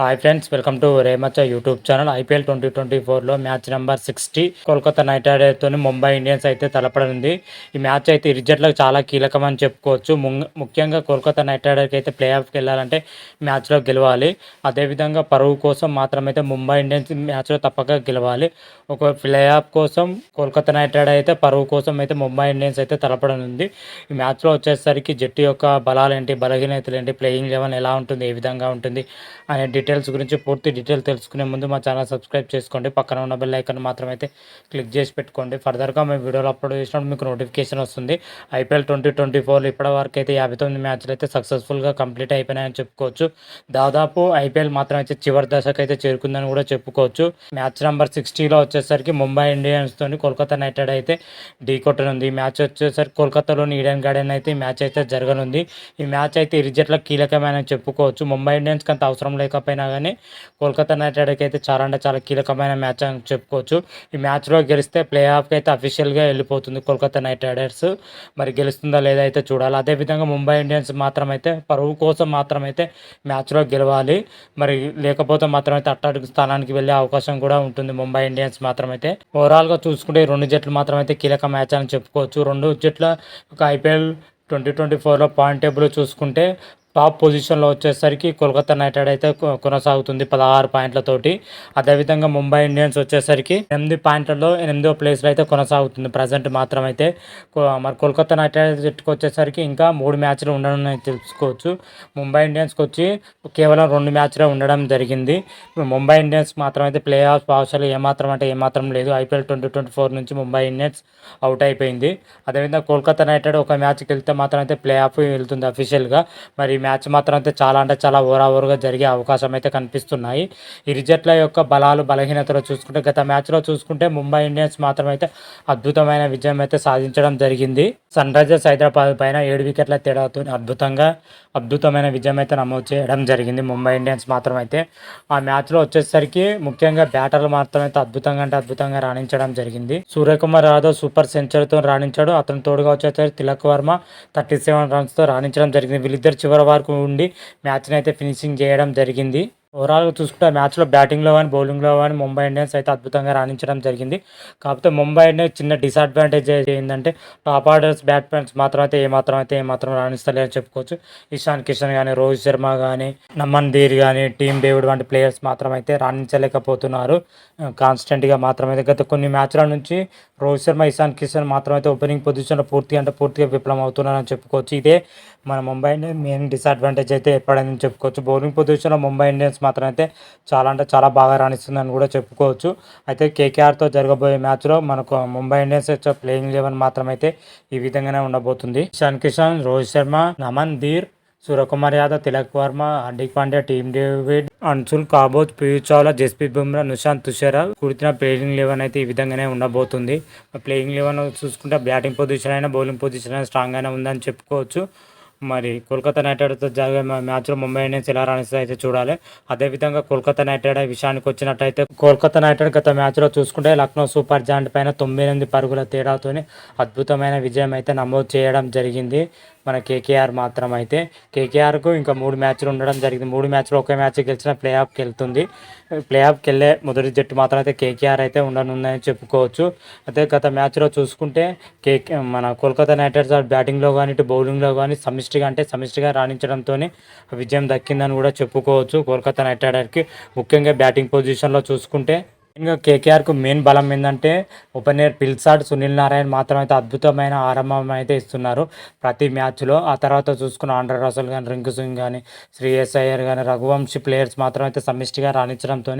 Hi friends welcome to రేమచ YouTube channel IPL twenty twenty ఫోర్లో match number sixty Kolkata knight రైడర్స్తో Mumbai Indians అయితే తలపడనుంది ఈ match అయితే ఇరు జట్లకు చాలా కీలకం అని చెప్పుకోవచ్చు. ముఖ్యంగా కోల్కతా నైట్ రైడర్కి అయితే ప్లే ఆఫ్కి వెళ్ళాలంటే మ్యాచ్లో గెలవాలి. అదేవిధంగా పరువు కోసం మాత్రమైతే ముంబై ఇండియన్స్ మ్యాచ్లో తప్పక గెలవాలి. ఒక ప్లే ఆఫ్ కోసం కోల్కతా నైట్ రైడర్ అయితే పరువు కోసం అయితే ముంబై ఇండియన్స్ అయితే తలపడనుంది. ఈ మ్యాచ్లో వచ్చేసరికి జట్టు యొక్క బలాలు ఏంటి బలహీనతలు ఏంటి ప్లేయింగ్ లెవెన్ ఎలా ఉంటుంది ఏ విధంగా ఉంటుంది అనే డీటెయిల్స్ గురించి పూర్తి డీటెయిల్ తెలుసుకునే ముందు మా ఛానల్ సబ్స్క్రైబ్ చేసుకోండి. పక్కన ఉన్న బెల్ ఐకన్ మాత్రం అయితే క్లిక్ చేసి పెట్టుకోండి. ఫర్దర్గా మేము వీడియోలు అప్లోడ్ చేసినప్పుడు మీకు నోటిఫికేషన్ వస్తుంది. ఐపీఎల్ ట్వంటీ ట్వంటీ ఫోర్లో ఇప్పటి వరకు అయితే యాభై తొమ్మిది మ్యాచ్లు అయితే సక్సెస్ఫుల్గా కంప్లీట్ అయిపోయినాయని చెప్పుకోవచ్చు. దాదాపు ఐపీఎల్ మాత్రం అయితే చివరి దశకు అయితే చేరుకుందని కూడా చెప్పుకోవచ్చు. మ్యాచ్ నెంబర్ సిక్స్టీలో వచ్చేసరికి ముంబై ఇండియన్స్ తోని కోల్కతా నైట్ రైడర్ అయితే ఢీ కొట్టనుంది. ఈ మ్యాచ్ వచ్చేసరికి కోల్కతాలోని ఈడెన్ గార్డెన్ అయితే ఈ మ్యాచ్ అయితే జరగనుంది. ఈ మ్యాచ్ అయితే ఇరు జట్ల కీలకమైన చెప్పుకోవచ్చు. ముంబై ఇండియన్స్కి అంత అవసరం లేకపోయినా కానీ కోల్కతా నైట్ రైడర్కి అయితే చాలా అంటే చాలా కీలకమైన మ్యాచ్ అని చెప్పుకోవచ్చు. ఈ మ్యాచ్లో గెలిస్తే ప్లే ఆఫ్కి అయితే అఫీషియల్గా వెళ్ళిపోతుంది కోల్కతా నైట్ రైడర్స్. మరి గెలుస్తుందా లేదా అయితే చూడాలి. అదేవిధంగా ముంబై ఇండియన్స్ మాత్రం అయితే పరువు కోసం మాత్రం అయితే మ్యాచ్లో గెలవాలి. మరి లేకపోతే మాత్రమైతే అట్టడుగు స్థానానికి వెళ్ళే అవకాశం కూడా ఉంటుంది ముంబై ఇండియన్స్ మాత్రమైతే. ఓవరాల్గా చూసుకుంటే ఈ రెండు జట్లు మాత్రమైతే కీలక మ్యాచ్ అని చెప్పుకోవచ్చు. రెండు జట్ల ఒక ఐపీఎల్ ట్వంటీ ట్వంటీ ఫోర్లో పాయింట్ టేబుల్ చూసుకుంటే టాప్ పొజిషన్లో వచ్చేసరికి కోల్కతా నైట్ రైడర్ అయితే కొనసాగుతుంది పదహారు పాయింట్లతోటి. అదేవిధంగా ముంబై ఇండియన్స్ వచ్చేసరికి ఎనిమిది పాయింట్లలో ఎనిమిదో ప్లేస్లో అయితే కొనసాగుతుంది ప్రజెంట్ మాత్రం అయితే కో- మరి కోల్కతా నైట్ రైడర్స్ జట్టుకు వచ్చేసరికి ఇంకా మూడు మ్యాచ్లు ఉండడం తెలుసుకోవచ్చు. ముంబై ఇండియన్స్కి వచ్చి కేవలం రెండు మ్యాచ్లే ఉండడం జరిగింది. ముంబై ఇండియన్స్ మాత్రం అయితే ప్లే ఆఫ్ అవసరం ఏమాత్రం అంటే ఏమాత్రం లేదు. ఐపీఎల్ ట్వంటీ ట్వంటీ ఫోర్ నుంచి ముంబై ఇండియన్స్ అవుట్ అయిపోయింది. అదేవిధంగా కోల్కతా నైట్ రైడర్ ఒక మ్యాచ్కి వెళ్తే మాత్రం అయితే ప్లే ఆఫ్ వెళ్తుంది అఫీషియల్గా మరి మ్యాచ్ మాత్రం అయితే చాలా అంటే చాలా ఓరావోరుగా జరిగే అవకాశం అయితే కనిపిస్తున్నాయి. ఇరు జట్ల యొక్క బలాలు బలహీనతలు చూసుకుంటే గత మ్యాచ్లో చూసుకుంటే ముంబై ఇండియన్స్ మాత్రం అయితే అద్భుతమైన విజయం అయితే సాధించడం జరిగింది. సన్ రైజర్స్ హైదరాబాద్ పైన ఏడు వికెట్ల తేడాతో అద్భుతంగా అద్భుతమైన విజయం అయితే నమోదు చేయడం జరిగింది ముంబై ఇండియన్స్ మాత్రం అయితే ఆ మ్యాచ్లో వచ్చేసరికి ముఖ్యంగా బ్యాటర్లు మాత్రం అయితే అద్భుతంగా అంటే అద్భుతంగా రాణించడం జరిగింది. సూర్యకుమార్ యాదవ్ సూపర్ సెంచరీతో రాణించాడు. అతను తోడుగా వచ్చేసరికి తిలక్ వర్మ థర్టీ సెవెన్ రన్స్తో రాణించడం జరిగింది. వీళ్ళిద్దరు చివరి వరకు ఉండి మ్యాచ్ని అయితే ఫినిషింగ్ చేయడం జరిగింది. ఓవరాల్గా చూసుకుంటే మ్యాచ్లో బ్యాటింగ్లో కానీ బౌలింగ్లో కానీ ముంబై ఇండియన్స్ అయితే అద్భుతంగా రాణించడం జరిగింది. కాకపోతే ముంబై ఇండియన్స్ చిన్న డిసడ్వాంటేజ్ ఏంటంటే టాప్ ఆర్డర్స్ బ్యాట్స్మెన్స్ మాత్రం అయితే ఏమాత్రం అయితే ఏమాత్రం రాణిస్తలేరని చెప్పుకోవచ్చు. ఇషాన్ కిషన్ కానీ రోహిత్ శర్మ కానీ నమన్ ధీర్ కానీ టీమ్ డేవిడ్ వంటి ప్లేయర్స్ మాత్రం అయితే రాణించలేకపోతున్నారు కాన్స్టెంట్గా మాత్రమైతే గత కొన్ని మ్యాచ్ల నుంచి రోహిత్ శర్మ ఇషాన్ కిషన్ మాత్రం అయితే ఓపెనింగ్ పొజిషన్లో పూర్తిగా అంటే పూర్తిగా విఫలం అవుతున్నారని చెప్పుకోవచ్చు. ఇదే మన ముంబై ఇండియన్స్ మెయిన్ డిసడ్వాంటేజ్ అయితే ఏర్పడిందని చెప్పుకోవచ్చు. బౌలింగ్ పొజిషన్లో ముంబై ఇండియన్స్ మాత్రం అయితే చాలా అంటే చాలా బాగా రాణిస్తుందని కూడా చెప్పుకోవచ్చు. అయితే కేకేఆర్తో జరగబోయే మ్యాచ్లో మనకు ముంబై ఇండియన్స్ వచ్చే ప్లేయింగ్ లెవెన్ మాత్రం అయితే ఈ విధంగానే ఉండబోతుంది. ఇషాన్ కిషన్ రోహిత్ శర్మ నమన్ ధీర్ సూర్యకుమార్ యాదవ్ తిలక్ వర్మ హార్దిక్ పాండ్యా టీమ్ డేవిడ్ అన్సుల్ కాబోజ్ పీయూష్ చావ్లా జస్ప్రీత్ బుమ్రా నిషాంత్ తుషారా కుడితిన ప్లేయింగ్ లెవెన్ అయితే ఈ విధంగానే ఉండబోతుంది. ప్లేయింగ్ లెవెన్ చూసుకుంటే బ్యాటింగ్ పొజిషన్ అయినా బౌలింగ్ పొజిషన్ అయినా స్ట్రాంగ్ ఉందని చెప్పుకోవచ్చు. మరి కోల్కతా నైట్ రైడర్తో జరిగే మ్యాచ్లో ముంబై ఇండియన్స్ ఎలా రాణిస్తే అయితే చూడాలి. అదేవిధంగా కోల్కతా నైట్ రైడర్ విషయానికి వచ్చినట్టయితే కోల్కతా నైట్ రైడర్ గత మ్యాచ్లో చూసుకుంటే లక్నో సూపర్ జాయింట్ పైన తొమ్మిది ఎనిమిది పరుగుల తేడాతోనే అద్భుతమైన విజయం అయితే నమోదు చేయడం జరిగింది. మన కేకేఆర్ మాత్రం అయితే కేకేఆర్కు ఇంకా మూడు మ్యాచ్లు ఉండడం జరిగింది. మూడు మ్యాచ్లు ఒకే మ్యాచ్ గెలిచిన ప్లే ఆఫ్కి వెళ్తుంది. ప్లే ఆఫ్కి వెళ్ళే మొదటి జట్టు మాత్రం అయితే కేకేఆర్ అయితే ఉండనుందని చెప్పుకోవచ్చు. అయితే గత మ్యాచ్లో చూసుకుంటే కేకే మన కోల్కతా నైట్ రైడర్స్ బ్యాటింగ్లో కానీ ఇటు బౌలింగ్లో కానీ సమిష్టిగా అంటే సమిష్టిగా రాణించడంతో విజయం దక్కిందని కూడా చెప్పుకోవచ్చు కోల్కతా నైట్ రైడర్కి ముఖ్యంగా బ్యాటింగ్ పొజిషన్లో చూసుకుంటే ఇంకా కేకేఆర్కు మెయిన్ బలం ఏంటంటే ఓపెనర్ పిల్సాడ్ సునీల్ నారాయణ్ మాత్రం అయితే అద్భుతమైన ఆరంభం అయితే ఇస్తున్నారు ప్రతి మ్యాచ్లో ఆ తర్వాత చూసుకున్న ఆండ్ర రసల్ కానీ రింకు సింగ్ కానీ శ్రేయస్ అయ్యర్ కానీ రఘువంశీ ప్లేయర్స్ మాత్రం అయితే సమిష్టిగా రాణించడంతో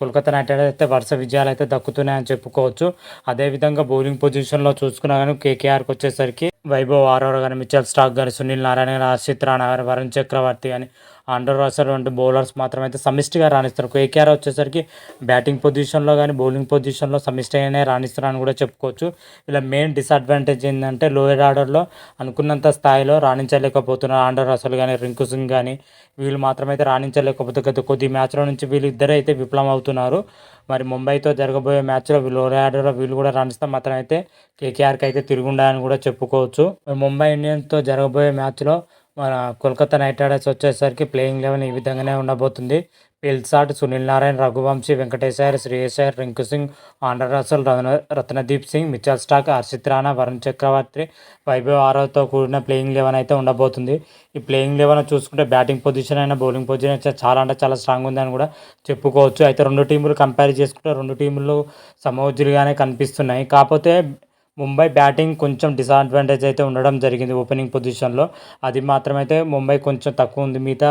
కోల్కతా నైట్ రైడర్స్ అయితే వరుస విజయాలు అయితే దక్కుతున్నాయని చెప్పుకోవచ్చు. అదేవిధంగా బౌలింగ్ పొజిషన్లో చూసుకున్నా కానీ కేకేఆర్కి వచ్చేసరికి వైభవ్ ఆరోర్ కానీ మిచల్ స్టాక్ కానీ సునీల్ నారాయణ కానీ హర్షిత్ రాణా కానీ వరుణ్ చక్రవర్తి కానీ అండర్ రాసర్ వంటి బౌలర్స్ మాత్రం అయితే సమిష్టిగా రాణిస్తారు. కేకేఆర్ వచ్చేసరికి బ్యాటింగ్ పొజిషన్లో కానీ బౌలింగ్ పొజిషన్లో సమిష్టిగానే అని కూడా చెప్పుకోవచ్చు. ఇలా మెయిన్ డిసడ్వాంటేజ్ ఏంటంటే లోయర్ ఆర్డర్లో అనుకున్నంత స్థాయిలో రాణించలేకపోతున్నారు ఆండర్ రాసలు కానీ రింకు సింగ్ కానీ వీళ్ళు మాత్రమైతే రాణించలేకపోతే గత కొద్ది మ్యాచ్ల నుంచి వీళ్ళు ఇద్దరు అయితే విఫలం అవుతున్నారు మరి ముంబైతో జరగబోయే మ్యాచ్లో వీళ్ళు లోయర్ ఆర్డర్లో వీళ్ళు కూడా రాణిస్తే మాత్రం అయితే కేకేఆర్కి అయితే తిరుగుండాలని కూడా చెప్పుకోవచ్చు. మరి ముంబై ఇండియన్స్తో జరగబోయే మ్యాచ్లో మన కోల్కతా నైట్ రైడర్స్ వచ్చేసరికి ప్లేయింగ్ లెవెన్ ఈ విధంగానే ఉండబోతుంది. పిల్సాట్ సునీల్ నారాయణ రఘువంశీ వెంకటేశ్వర్ శ్రేయసర్ రింకు సింగ్ ఆండ్ర రసల్ రత్న రత్నదీప్ సింగ్ మిచల్ స్టాక్ హర్షిత్ రాణా వరుణ్ చక్రవర్తి వైభవ్ ఆరోతో కూడిన ప్లేయింగ్ లెవెన్ అయితే ఉండబోతుంది. ఈ ప్లేయింగ్ లెవెన్ చూసుకుంటే బ్యాటింగ్ పొజిషన్ అయినా బౌలింగ్ పొజిషన్ అయితే చాలా అంటే చాలా స్ట్రాంగ్ ఉందని కూడా చెప్పుకోవచ్చు. అయితే రెండు టీములు కంపేర్ చేసుకుంటే రెండు టీములు సమోజులుగానే కనిపిస్తున్నాయి. కాకపోతే ముంబై బ్యాటింగ్ కొంచెం డిసడ్వాంటేజ్ అయితే ఉండడం జరిగింది ఓపెనింగ్ పొజిషన్లో అది మాత్రమైతే ముంబై కొంచెం తక్కువ ఉంది. మిగతా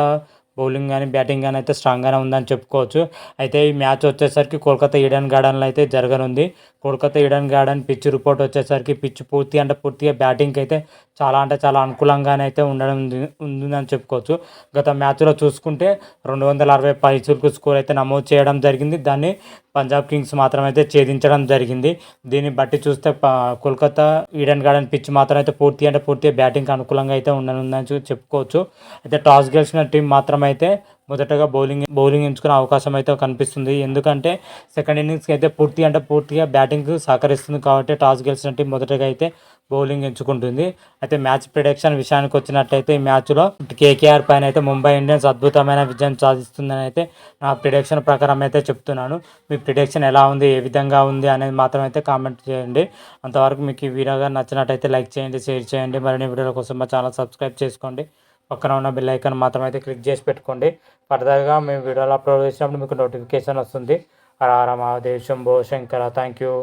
బౌలింగ్ కానీ బ్యాటింగ్ కానీ అయితే స్ట్రాంగ్గానే ఉందని చెప్పుకోవచ్చు. అయితే ఈ మ్యాచ్ వచ్చేసరికి కోల్కతా ఈడెన్ గార్డెన్లో అయితే జరగనుంది. Kolkata Eden garden pitch report వచ్చేసరికి పిచ్ పూర్తి అంటే పూర్తిగా బ్యాటింగ్కి అయితే చాలా అంటే చాలా అనుకూలంగానే అయితే ఉండడం ఉందని చెప్పుకోవచ్చు. గత మ్యాచ్లో చూసుకుంటే రెండు వందల అరవై పైసలకు స్కోర్ అయితే నమోదు చేయడం జరిగింది. దాన్ని పంజాబ్ కింగ్స్ మాత్రం అయితే ఛేదించడం జరిగింది. దీన్ని బట్టి చూస్తే కోల్కతా ఈడెన్ గార్డెన్ పిచ్ మాత్రం అయితే పూర్తి అంటే పూర్తిగా బ్యాటింగ్కి అనుకూలంగా అయితే ఉండనుందని చెప్పుకోవచ్చు. అయితే టాస్ గెలిచిన టీం మాత్రం అయితే మొదటగా బౌలింగ్ బౌలింగ్ ఎంచుకునే అవకాశం అయితే కనిపిస్తుంది. ఎందుకంటే సెకండ్ ఇన్నింగ్స్కి అయితే పూర్తి అంటే పూర్తిగా బ్యాటింగ్ సహకరిస్తుంది కాబట్టి టాస్ గెలిచిన టీం మొదటగా అయితే బౌలింగ్ ఎంచుకుంటుంది. అయితే మ్యాచ్ ప్రిడిక్షన్ విషయానికి వచ్చినట్టయితే ఈ మ్యాచ్లో కేకేఆర్ పైన అయితే ముంబై ఇండియన్స్ అద్భుతమైన విజయం సాధిస్తుందని అయితే నా ప్రిడిక్షన్ ప్రకారం అయితే చెప్తున్నాను. మీ ప్రిడిక్షన్ ఎలా ఉంది ఏ విధంగా ఉంది అనేది మాత్రం అయితే కామెంట్ చేయండి. అంతవరకు మీకు ఈ వీడియోగా నచ్చినట్టయితే లైక్ చేయండి షేర్ చేయండి. మరిన్ని వీడియోల కోసం మా ఛానల్ సబ్స్క్రైబ్ చేసుకోండి. పక్కన ఉన్న బెల్ ఐకాన్ మాత్రం అయితే క్లిక్ చేసి పెట్టుకోండి. ఫర్దర్గా మేము వీడియోలు అప్లోడ్ చేసినప్పుడు మీకు నోటిఫికేషన్ వస్తుంది. Hara Hara Mahadev Shambho Shankara thank you